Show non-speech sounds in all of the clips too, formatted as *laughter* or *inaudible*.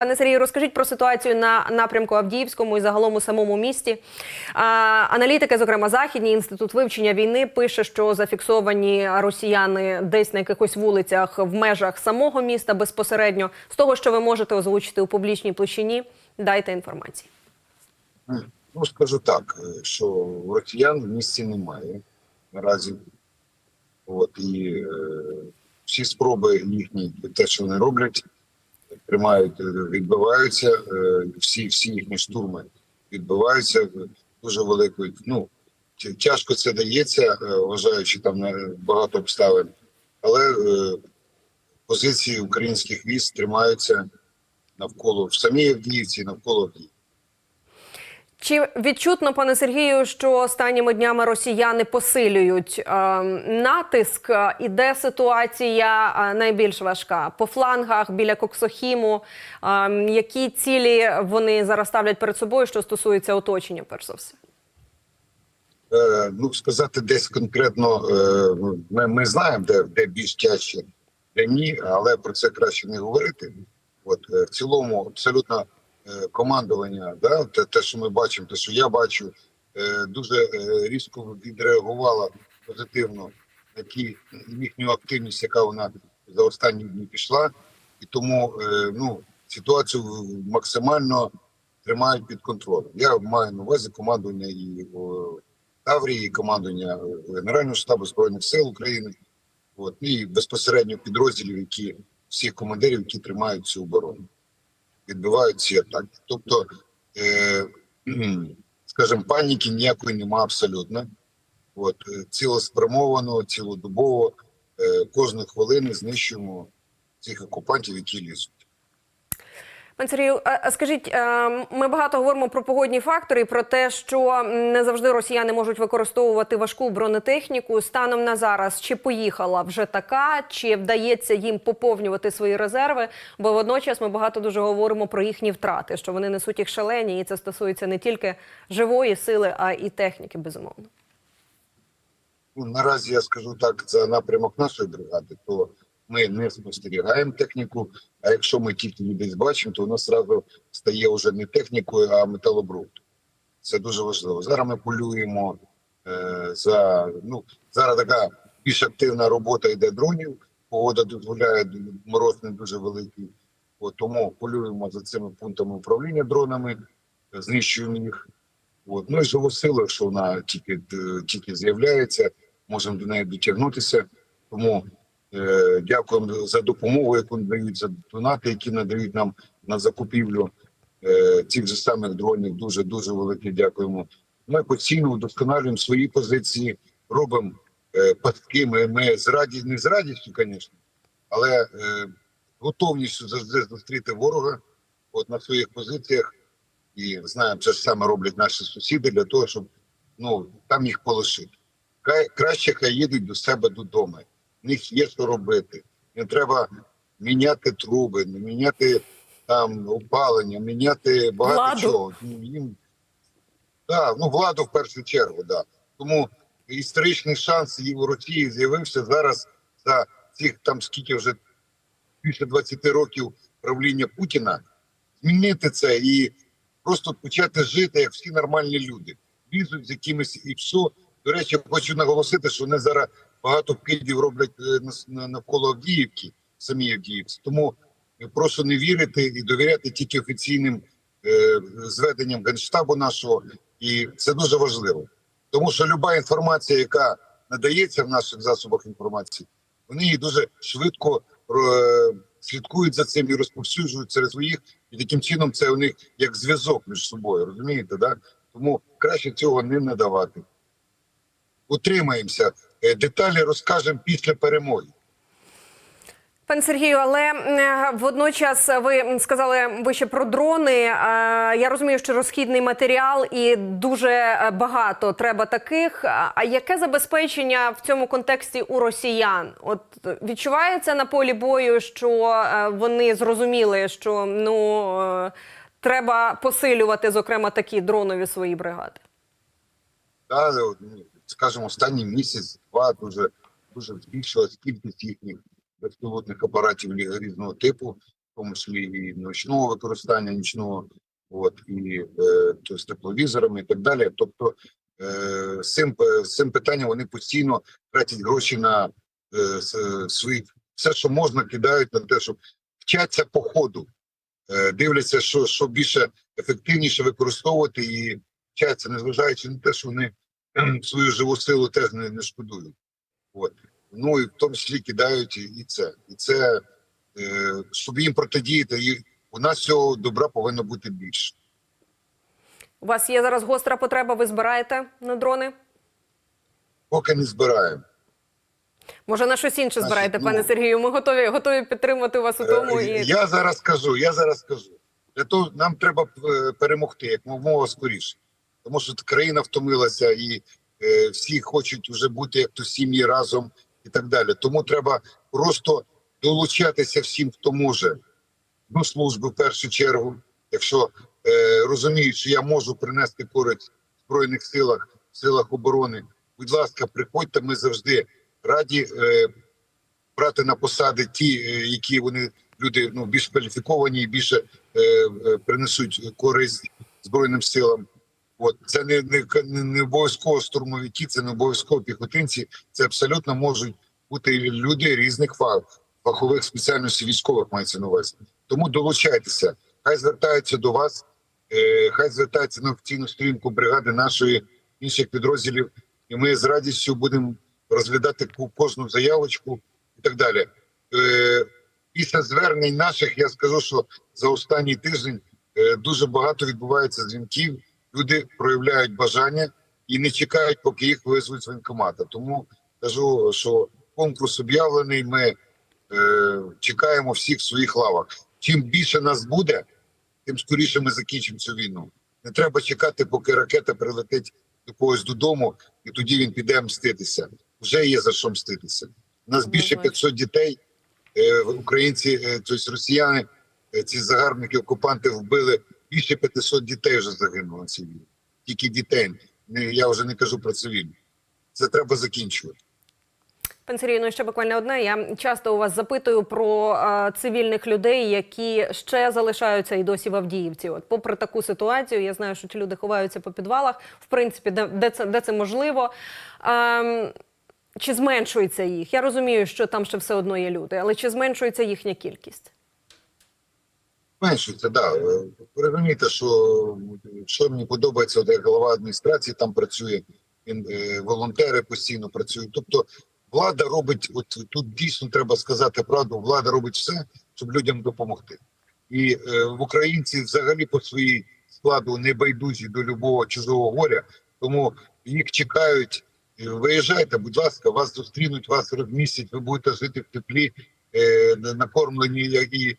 Пане Сергію, розкажіть про ситуацію на напрямку Авдіївському і загалом у самому місті. А, аналітики, зокрема, Західній інститут вивчення війни, пише, що зафіксовані росіяни десь на якихось вулицях в межах самого міста безпосередньо. З того, що ви можете озвучити у публічній площині, дайте інформації. Ну, скажу так, що росіян в місті немає наразі. От, і е, всі спроби їхні, те, що вони роблять, тримають, е, відбиваються. Е, всі, всі їхні штурми відбиваються дуже великою. Ну, тяжко це дається, е, вважаючи там багато обставин. Але позиції українських військ тримаються навколо в самій Авдіївці, навколо Авдіївки. Чи відчутно, пане Сергію, що останніми днями росіяни посилюють е, натиск? І де ситуація е, найбільш важка? По флангах біля Коксохіму? Е, які цілі вони зараз ставлять перед собою, що стосується оточення, перш за все? Е, ну, сказати десь конкретно, е, ми, ми знаємо, де, де більш тяжче, де ні, але про це краще не говорити. От е, в цілому, абсолютно командування, да, те, те, що ми бачимо, те, що я бачу, е, дуже е, різко відреагувала позитивно на ті їхню активність, яка вона за останні дні пішла, і тому е, ну, ситуацію максимально тримають під контролем. Я маю на увазі командування і Таврії, командування Генерального штабу збройних сил України, от і безпосередньо підрозділів, які всіх командирів, які тримають цю оборону, відбивають так. Тобто, е, *clears throat* скажімо, паніки ніякої нема абсолютно. От цілоспрямовано, цілеспрямовано, цілодобово, е, кожну хвилину знищуємо цих окупантів, які лізуть. Пан Сергію, а- а скажіть, е, ми багато говоримо про погодні фактори, про те, що не завжди росіяни можуть використовувати важку бронетехніку. Станом на зараз чи поїхала вже така, чи вдається їм поповнювати свої резерви? Бо водночас ми багато дуже говоримо про їхні втрати, що вони несуть їх шалені, і це стосується не тільки живої сили, а і техніки, безумовно. Ну, наразі я скажу так за напрямок нашої бригади, то ми не спостерігаємо техніку. А якщо ми тільки десь бачимо, то вона зразу стає вже не технікою, а металобрухтом. Це дуже важливо. Зараз ми полюємо е, за ну зараз така більш активна робота йде дронів. Погода дозволяє мороз не дуже великий. От, тому полюємо за цими пунктами управління дронами, знищуємо їх. От. Ну і живу силу, якщо вона тільки, е, тільки з'являється, можемо до неї дотягнутися. Тому дякуємо за допомогу, яку надають, за донати, які надають нам на закупівлю е, цих же самих дронів. Дуже дуже велике дякуємо. Ми постійно удосконалюємо свої позиції, робимо е, пастки. Ми, ми з раді, не з радістю, звісно, але е, готовністю завжди зустріти ворога от на своїх позиціях. І знаємо, це ж саме роблять наші сусіди для того, щоб ну там їх полишити. Краще хай їдуть до себе додому. В них є що робити. Не треба міняти труби, не міняти там опалення, міняти багато Владу. чого. Їм да, ну владу в першу чергу, да. Тому історичний шанс і в Росії з'явився зараз за цих там скільки вже більше 20 років правління Путіна змінити це і просто почати жити як всі нормальні люди. Лізуть з якимись і все. До речі, хочу наголосити, що вони зараз багато вкидів роблять е, на- на- навколо Авдіївки, самі Авдіївці. Тому прошу не вірити і довіряти тільки офіційним е, зведенням генштабу нашого, і це дуже важливо. Тому що люба інформація, яка надається в наших засобах інформації, вони її дуже швидко е, слідкують за цим і розповсюджують серед своїх, і таким чином це у них як зв'язок між собою, розумієте? Да? Тому краще цього не надавати. Утримаємося. Е, Деталі розкажемо після перемоги. Пане Сергію, але е, водночас ви сказали вище про дрони. Е, Я розумію, що розхідний матеріал і дуже багато треба таких. А яке забезпечення в цьому контексті у росіян? От відчувається на полі бою, що вони зрозуміли, що ну треба посилювати, зокрема, такі дронові свої бригади. Ну, скажімо, останній місяць, два дуже дуже збільшилась кількість їхніх безпілотних апаратів різного типу. тому числі і ночного використання, нічного, от і е, то з тепловізорами і так далі. Тобто е, з цим з цим питанням вони постійно тратять гроші на е, свої все, що можна, кидають на те, щоб вчаться по ходу, е, дивляться, що, що більше ефективніше використовувати і вчаться, незважаючи на те, що вони *clears throat* свою живу силу теж не, не шкодують. От. Ну і в тому числі кидають і це. І це, е, щоб їм протидіяти, і у нас цього добра повинно бути більше. У вас є зараз гостра потреба, ви збираєте на дрони? Поки не збираємо. Може, на щось інше Значить, збираєте, ну, пане Сергію? Ми готові, готові підтримати вас у тому. Е, І... Я зараз скажу, я зараз скажу. Для того нам треба е, перемогти як мова скоріше. Тому що країна втомилася і е, всі хочуть вже бути як то сім'ї разом і так далі. Тому треба просто долучатися всім, хто може до служби в першу чергу. Якщо е, розуміють, що я можу принести користь в збройних силах, в силах оборони. Будь ласка, приходьте, ми завжди раді е, брати на посади ті, е, які вони люди ну більш кваліфіковані і більше е, е, принесуть користь збройним силам. От це не, не, не, обов'язково штурмовики, це не обов'язково піхотинці. Це абсолютно можуть бути люди різних фах, фахових спеціальностей військових мається на увазі. Тому долучайтеся. Хай звертаються до вас, е, хай звертаються на офіційну сторінку бригади нашої інших підрозділів, і ми з радістю будемо розглядати кожну заявочку і так далі. Е, після звернень наших я скажу, що за останній тиждень е, дуже багато відбувається дзвінків. Люди проявляють бажання і не чекають, поки їх визвуть з воєнкомата. Тому кажу, що конкурс об'явлений. Ми е, чекаємо всіх в своїх лавах. Чим більше нас буде, тим скоріше ми закінчимо цю війну. Не треба чекати, поки ракета прилетить до когось додому, і тоді він піде мститися. Вже є за що мститися. У нас більше Бачу. 500 дітей. Е, Українці, е, тобто росіяни, е, ці загарбники, окупанти вбили більше 500 дітей вже загинуло на цій війні. Тільки дітей. Я вже не кажу про цивільних. Це треба закінчувати. Пан Сергію, ну ще буквально одне. Я часто у вас запитую про е, цивільних людей, які ще залишаються і досі в Авдіївці. От, попри таку ситуацію, я знаю, що ті люди ховаються по підвалах, в принципі, де, де, це, де це можливо. Ем, чи зменшується їх? Я розумію, що там ще все одно є люди, але чи зменшується їхня кількість? Меншується, да. Ви розумієте, що, що мені подобається, як голова адміністрації там працює, він, е, волонтери постійно працюють. Тобто влада робить, от тут дійсно треба сказати правду, влада робить все, щоб людям допомогти. І е, в українці взагалі по своїй складу не байдужі до любого чужого горя, тому їх чекають. Е, Виїжджайте, будь ласка, вас зустрінуть, вас розмістять, ви будете жити в теплі, е, накормлені і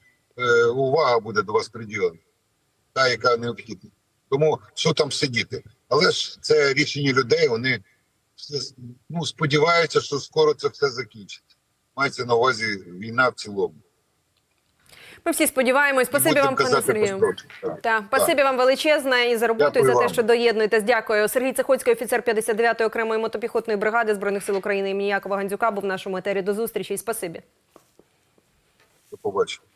увага буде до вас приділена, та яка необхідна. Тому що там сидіти? Але ж це рішення людей. Вони ну, сподіваються, що скоро це все закінчиться. Мається на увазі війна в цілому. Ми всі сподіваємось. Спасибі вам, пане Сергію. Так, спасибі вам величезне і за роботу, і за те, що доєднуєтесь. Дякую. Сергій Цехоцький, офіцер 59-ї окремої мотопіхотної бригади збройних сил України імені Якова Гандзюка, був в нашому етері. До зустрічі і спасибі. До побачення.